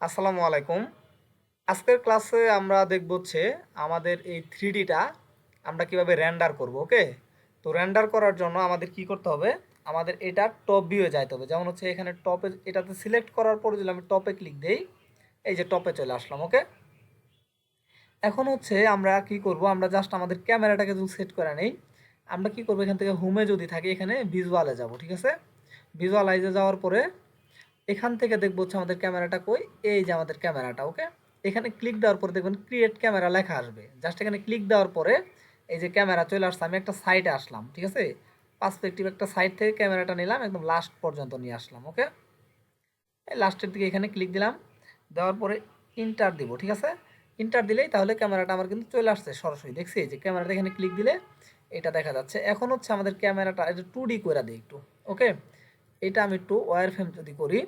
আসসালামু আলাইকুম। আজকের ক্লাসে আমরা দেখব হচ্ছে আমাদের এই থ্রি ডিটা আমরা কীভাবে র্যান্ডার করব, ওকে? তো র্যান্ডার করার জন্য আমাদের কি করতে হবে? আমাদের এটা টপ ভিউয়ে যাইতে হবে। যেমন হচ্ছে এখানে টপে এটাতে সিলেক্ট করার পরে যদি আমি টপে ক্লিক দেই, এই যে টপে চলে আসলাম, ওকে? এখন হচ্ছে আমরা কি করব? আমরা জাস্ট আমাদের ক্যামেরাটাকে যদি সেট করে নেই, আমরা কি করব? এখান থেকে হোমে যদি থাকি, এখানে ভিজুয়ালে যাব, ঠিক আছে? ভিজুয়ালাইজে যাওয়ার পরে এখান থেকে দেখব হচ্ছে আমাদের ক্যামেরাটা কই? এই যে আমাদের ক্যামেরাটা ওকে এখানে ক্লিক দেওয়ার পরে দেখবেন ক্রিয়েট ক্যামেরা লেখা আসবে। জাস্ট এখানে ক্লিক দেওয়ার পরে এই যে ক্যামেরা চলে আসছে, আমি একটা সাইটে আসলাম, ঠিক আছে? পার্সপেক্টিভ একটা সাইড থেকে ক্যামেরাটা নিলাম, একদম লাস্ট পর্যন্ত নিয়ে আসলাম ওকে এই লাস্টের দিকে এখানে ক্লিক দিলাম, দেওয়ার পরে ইন্টার দিব, ঠিক আছে? ইন্টার দিলেই তাহলে ক্যামেরাটা আমার কিন্তু চলে আসছে সরাসরি, দেখছি? যে ক্যামেরাটা এখানে ক্লিক দিলে এটা দেখা যাচ্ছে। এখন হচ্ছে আমাদের ক্যামেরাটা এটা টু ডি করে দিই একটু ওকে এটা আমি একটু ওয়ার ফ্রেম যদি করি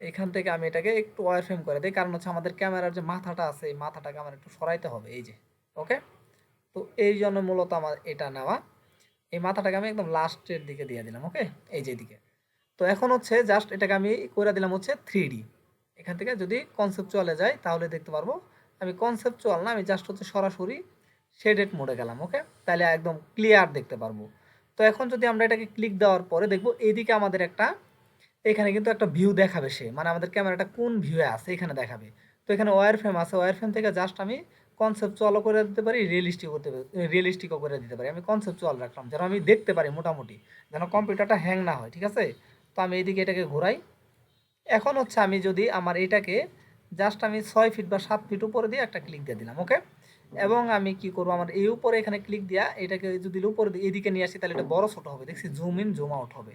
এখান থেকে আমি এটাকে একটু ওয়ার ফ্রেম করে দিই। কারণ হচ্ছে আমাদের ক্যামেরার যে মাথাটা আছে, এই মাথাটাকে আমার একটু সরাইতে হবে, এই যে ওকে তো এই জন্য মূলত আমার এটা নেওয়া। এই মাথাটাকে আমি একদম লাস্টের দিকে দিয়ে দিলাম ওকে এই যে দিকে তো এখন হচ্ছে জাস্ট এটাকে আমি করে দিলাম হচ্ছে থ্রি এখান থেকে যদি কনসেপচুয়ালে যাই, তাহলে দেখতে পারব, আমি কনসেপচুয়াল না, আমি জাস্ট হচ্ছে সরাসরি শেডেড মোডে গেলাম ওকে তাহলে একদম ক্লিয়ার দেখতে পারব। তো এখন যদি আমরা এটাকে ক্লিক দেওয়ার পরে দেখব এইদিকে আমাদের একটা এখানে কিন্তু একটা ভিউ দেখাবে সে। মানে আমাদের ক্যামেরাটা কোন ভিউয়ে আছে, এখানে দেখাবে। তো এখানে ওয়ার ফ্রেম আছে ওয়ার ফ্রেম থেকে জাস্ট আমি কনসেপচুয়ালও করে দিতে পারি রিয়েলিস্টিক করতে রিয়েলিস্টিকও করে দিতে পারি। আমি কনসেপচুয়াল রাখলাম, যেন আমি দেখতে পারি মোটামুটি, যেন কম্পিউটারটা হ্যাং না হয়, ঠিক আছে? তো আমি এইদিকে এটাকে ঘোরাই। এখন হচ্ছে আমি যদি আমার এটাকে জাস্ট আমি ছয় ফিট বা সাত ফিট উপরে দিয়ে একটা ক্লিক দিয়ে দিলাম ওকে এবং আমি কি করব, আমার এই উপরে এখানে ক্লিক দিয়া এটাকে যদি উপরে এদিকে নিয়ে আসি, তাহলে এটা বড় ছোটো হবে, দেখছি জুম ইন জুম আউট হবে।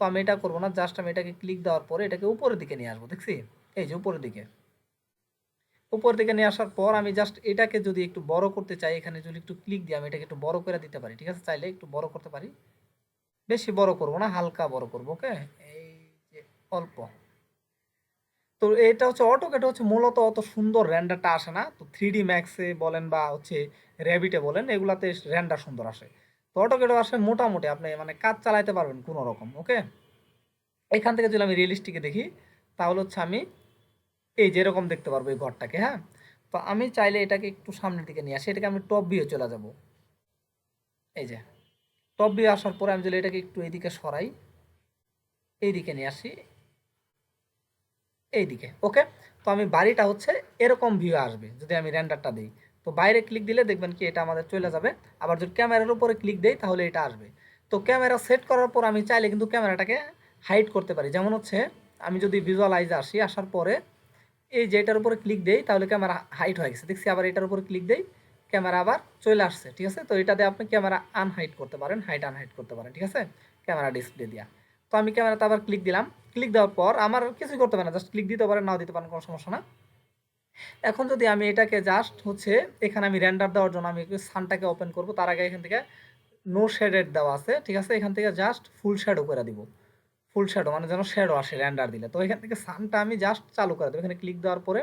তো আমি এটা করব না জাস্ট আমি এটাকে ক্লিক দেওয়ার পরে এটাকে উপরের দিকে নিয়ে আসব, দেখছি? এই যে উপরের দিকে। উপর দিকে নিয়ে আসার পর আমি জাস্ট এটাকে যদি একটু বড় করতে চাই, এখানে যদি একটু ক্লিক দিই আমি এটাকে একটু বড় করে দিতে পারি, ঠিক আছে? চাইলে একটু বড় করতে পারি। বেশি বড় করব না, হালকা বড় করব ওকে এই যে অল্প। তো এটা হচ্ছে অটোকেট হচ্ছে মূলত অত সুন্দর র্যান্ডারটা আসে না। তো থ্রি ডি ম্যাক্সে বলেন বা হচ্ছে র্যাবিটে বলেন, এগুলাতে র্যান্ডার সুন্দর আসে। তো অটোকেটও আসে মোটামুটি আপনি মানে কাজ চালাইতে পারবেন কোনো রকম ওকে এখান থেকে যদি আমি রিয়েলিস্টিকে দেখি, তাহলে হচ্ছে আমি এই যেরকম দেখতে পারব এই ঘরটাকে হ্যাঁ? তো আমি চাইলে এটাকে একটু সামনের দিকে নিয়ে আসি, এটাকে আমি টপ ভিউ চলে যাব। এই যে টপ ভিউ আসার পরে আমি যদি এটাকে একটু এইদিকে সরাই, এইদিকে নিয়ে আসি, এইদিকে ওকে তো আমি বাড়িটা হচ্ছে এরকম ভিউ আসবে, যদি আমি র্যান্ডারটা দিই। তো বাইরে ক্লিক দিলে দেখবেন কি এটা আমাদের চলে যাবে। আবার যদি ক্যামেরার উপরে ক্লিক দেই, তাহলে এটা আসবে। তো ক্যামেরা সেট করার পর আমি চাইলে কিন্তু ক্যামেরাটাকে হাইড করতে পারি। যেমন হচ্ছে, আমি যদি ভিজুয়ালাইজে আসি, আসার পরে এই যে এটার উপরে ক্লিক দেই, তাহলে ক্যামেরা হাইট হয়ে গেছে। দেখছি আবার এটার উপরে ক্লিক দেই, ক্যামেরা আবার চলে আসছে, ঠিক আছে? তো এটাতে আপনি ক্যামেরা আনহাইড করতে পারেন হাইট আনহাইড করতে পারেন, ঠিক আছে? ক্যামেরা ডিসপ্লে দিয়া। তো আমি ক্যামেরাতে আবার ক্লিক দিলাম। ক্লিক দেওয়ার পর আমার কিছুই করতে পারে না জাস্ট ক্লিক দিতে পারেন, নাও দিতে পারেন, কোনো সমস্যা না। এখন যদি আমি এটাকে জাস্ট হচ্ছে, এখানে আমি র্যান্ডার দেওয়ার জন্য আমি সানটাকে ওপেন করব, তার আগে এখান থেকে নো শেডেড দেওয়া আছে, ঠিক আছে? এখান থেকে জাস্ট ফুল শ্যাডো করে দিব। ফুল শ্যাডো মানে যেন শ্যাডো আসে র্যান্ডার দিলে। তো এখান থেকে সানটা আমি জাস্ট চালু করে দেবো। এখানে ক্লিক দেওয়ার পরে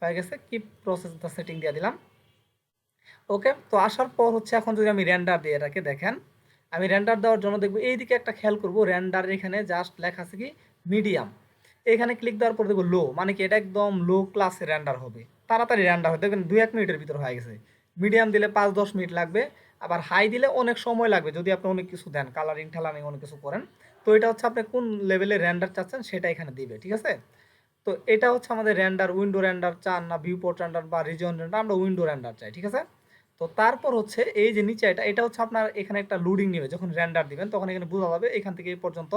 হয়ে গেছে কি প্রসেস দ্য সেটিং দিয়ে দিলাম। ওকে তো আসার পর হচ্ছে এখন যদি আমি র্যান্ডার দিয়ে এটাকে দেখেন, আমি র্যান্ডার দেওয়ার জন্য দেখব, এইদিকে একটা খেয়াল করব র্যান্ডার এখানে জাস্ট লেখা আছে কি মিডিয়াম এখানে ক্লিক দেওয়ার পর দেখব লো মানে কি এটা একদম লো ক্লাসে র্যান্ডার হবে। তাড়াতাড়ি র্যান্ডার হবে। দেখবেন দুই, এক মিনিটের ভিতর হয়ে গেছে। মিডিয়াম দিলে পাঁচ, দশ মিনিট লাগবে। আবার হাই দিলে অনেক সময় লাগবে, যদি আপনি অনেক কিছু দেন কালারিং ঠালারিং অনেক কিছু করেন। তো এটা হচ্ছে আপনি কোন লেভেলে র্যান্ডার চাচ্ছেন, সেটা এখানে দিবে, ঠিক আছে? তো এটা হচ্ছে আমাদের র্যান্ডার উইন্ডো র্যান্ডার চান না ভিউ পোর্ট র্যান্ডার বা রিজন র্যান্ডার আমরা উইন্ডো র্যান্ডার চাই, ঠিক আছে? তো তারপর হচ্ছে এই যে নিচে এটা এটা হচ্ছে আপনার এখানে একটা লোডিং নেবে, যখন র্যান্ডার দিবেন, তখন এখানে বোঝা যাবে এখান থেকে এই পর্যন্ত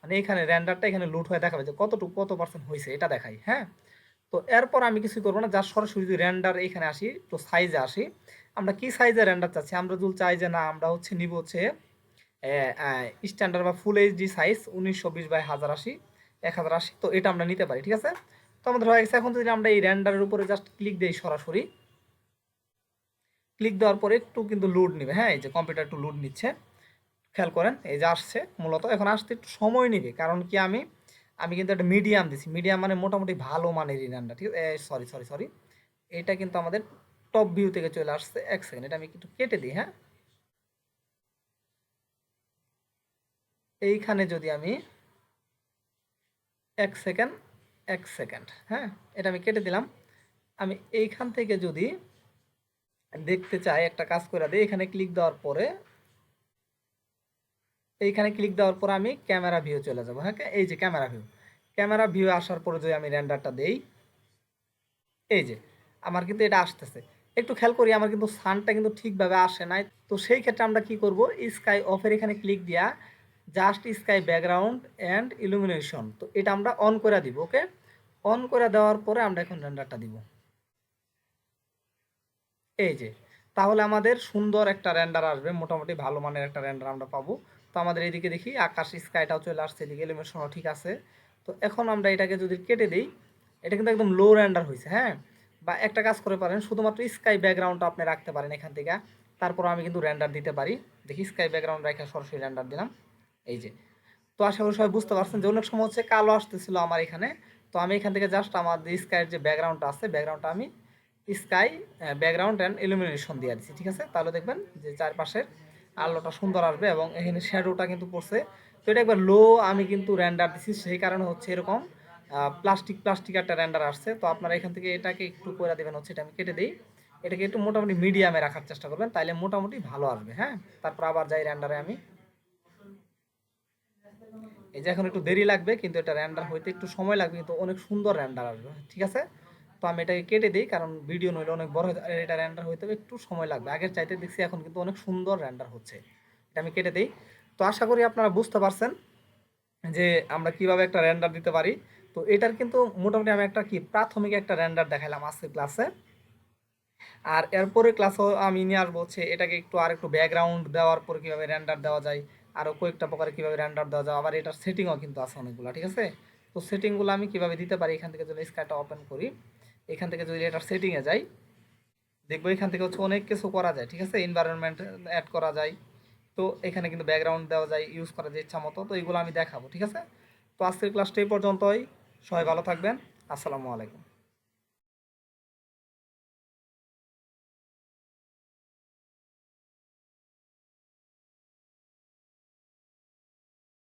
মানে এখানে র্যান্ডারটা এখানে লুট হয়ে দেখাবে যে কতটুকু, কত পার্সেন্ট হয়েছে, এটা দেখাই হ্যাঁ? তো এরপর আমি কিছু করব না যার সরাসরি যদি র্যান্ডার এখানে আসি তো সাইজে আসি, আমরা কি সাইজে র্যান্ডার চাচ্ছি? আমরা যদি চাই যে না, আমরা হচ্ছে নিব হচ্ছে স্ট্যান্ডার্ড বা ফুল এইচডি সাইজ উনিশশো বিশ বাই হাজার আশি, এক হাজার আশি, তো এটা আমরা নিতে পারি, ঠিক আছে? তো আমাদের হয়ে গেছে, এখন যদি আমরা এই র্যান্ডারের উপরে জাস্ট ক্লিক দিই সরাসরি ক্লিক দেওয়ার পরে একটু কিন্তু লোড নেবে। হ্যাঁ এই যে কম্পিউটার একটু লোড নিচ্ছে। খেয়াল করেন, এই যে আসছে মূলত। এখন আসতে একটু সময় নেবে, কারণ কি আমি আমি কিন্তু একটা মিডিয়াম দিছি। মিডিয়াম মানে মোটামুটি ভালো মানের রিনানটা ঠিক আছে? সরি সরি সরি এটা কিন্তু আমাদের টপ ভিউ থেকে চলে আসছে এক সেকেন্ড এটা আমি একটু কেটে দিই হ্যাঁ? এইখানে যদি আমি এক সেকেন্ড এক সেকেন্ড হ্যাঁ? এটা আমি কেটে দিলাম। আমি এইখান থেকে যদি দেখতে চাই, একটা কাজ করে দিই, এখানে ক্লিক দেওয়ার পরে, এইখানে ক্লিক দেওয়ার পর আমি ক্যামেরা ভিউ চলে যাব। হ্যাঁ এই যে ক্যামেরা ভিউ ক্যামেরা ভিউ আসার পরে যদি আমি র্যান্ডারটা দেই, এই যে, আমার কিন্তু এটা আসতেছে। একটু খেয়াল করি, আমার কিন্তু সানটা কিন্তু ঠিকভাবে আসে নাই। তো সেই ক্ষেত্রে আমরা কি করব? স্কাই অফের এখানে ক্লিক দিয়া just sky background and illumination তো এটা আমরা অন করে দিব ওকে অন করে দেওয়ার পরে আমরা এখন রেন্ডারটা দিব। এই যে, তাহলে আমাদের সুন্দর একটা রেন্ডার আসবে, মোটামুটি ভালো মানের একটা র্যান্ডার আমরা পাবো। তো আমাদের এদিকে দেখি, আকাশ স্কাইটাও চলে আসছে, এদিকে এলিমেশনও ঠিক আছে। তো এখন আমরা এটাকে যদি কেটে দিই, এটা কিন্তু একদম লো র্যান্ডার হয়েছে হ্যাঁ? বা একটা কাজ করে পারেন, শুধুমাত্র স্কাই ব্যাকগ্রাউন্ডটা আপনি রাখতে পারেন এখান থেকে। তারপর আমি কিন্তু রেন্ডার দিতে পারি। দেখি স্কাই ব্যাকগ্রাউন্ড রেখে সরাসরি র্যান্ডার দিলাম। এই যে, তো আশা করি সবাই বুঝতে পারছেন যে অনেক সময় হচ্ছে কালো আসতেছিল আমার এখানে। তো আমি এখান থেকে জাস্ট আমার স্কাইয়ের যে ব্যাকগ্রাউন্ডটা আছে ব্যাকগ্রাউন্ডটা আমি স্কাই ব্যাকগ্রাউন্ড অ্যান্ড ইলুমিনেশন দিয়ে দিচ্ছি ঠিক আছে? তাহলে দেখবেন যে চারপাশের আলোটা সুন্দর আসবে এবং এখানে শ্যাডোটা কিন্তু পড়ছে। তো এটা একবার লো আমি কিন্তু র্যান্ডার দিচ্ছি সেই কারণে হচ্ছে এরকম প্লাস্টিক প্লাস্টিক একটা র্যান্ডার আসছে। তো আপনারা এখান থেকে এটাকে একটু করে দেবেন হচ্ছে এটা আমি কেটে দিই। এটাকে একটু মোটামুটি মিডিয়ামে রাখার চেষ্টা করবেন, তাইলে মোটামুটি ভালো আসবে হ্যাঁ? তারপর আবার যাই র্যান্ডারে আমি। এই যে এখন একটু দেরি লাগবে, কিন্তু এটা র্যান্ডার হইতে একটু সময় লাগবে, কিন্তু অনেক সুন্দর র্যান্ডার আসবে, ঠিক আছে? তো আমি এটাকে কেটে দিই, কারণ ভিডিও নইলে অনেক বড় হয়ে। এটা র্যান্ডার হইতে একটু সময় লাগবে। আগের চাইতে দেখছি এখন কিন্তু অনেক সুন্দর র্যান্ডার হচ্ছে। এটা আমি কেটে দিই। তো আশা করি আপনারা বুঝতে পারছেন যে আমরা কীভাবে একটা র্যান্ডার দিতে পারি। তো এটার কিন্তু মোটামুটি আমি একটা কি প্রাথমিক একটা র্যান্ডার দেখালাম আজকের ক্লাসে আর এরপরে ক্লাসও আমি নিয়ে আসব হচ্ছে এটাকে একটু আর একটু ব্যাকগ্রাউন্ড দেওয়ার পর কীভাবে র্যান্ডার দেওয়া যায় আরও কয়েকটা প্রকারে কীভাবে র্যান্ডার দেওয়া যায়, আবার এটার সেটিংও কিন্তু আছে অনেকগুলো, ঠিক আছে? তো সেটিংগুলো আমি কীভাবে দিতে পারি, এখান থেকে যদি স্কাইটা ওপেন করি। এখান থেকে যদি এটার সেটিংয়ে যাই, দেখব এখান থেকে হচ্ছে অনেক কিছু করা যায়, ঠিক আছে? এনভায়রনমেন্ট অ্যাড করা যায়। তো এখানে কিন্তু ব্যাকগ্রাউন্ড দেওয়া যায় ইউজ করা যায় ইচ্ছা মতো। তো এগুলো আমি দেখাবো, ঠিক আছে? তো আজকের ক্লাসটা এই পর্যন্তই। সবাই ভালো থাকবেন। আসসালামু আলাইকুম।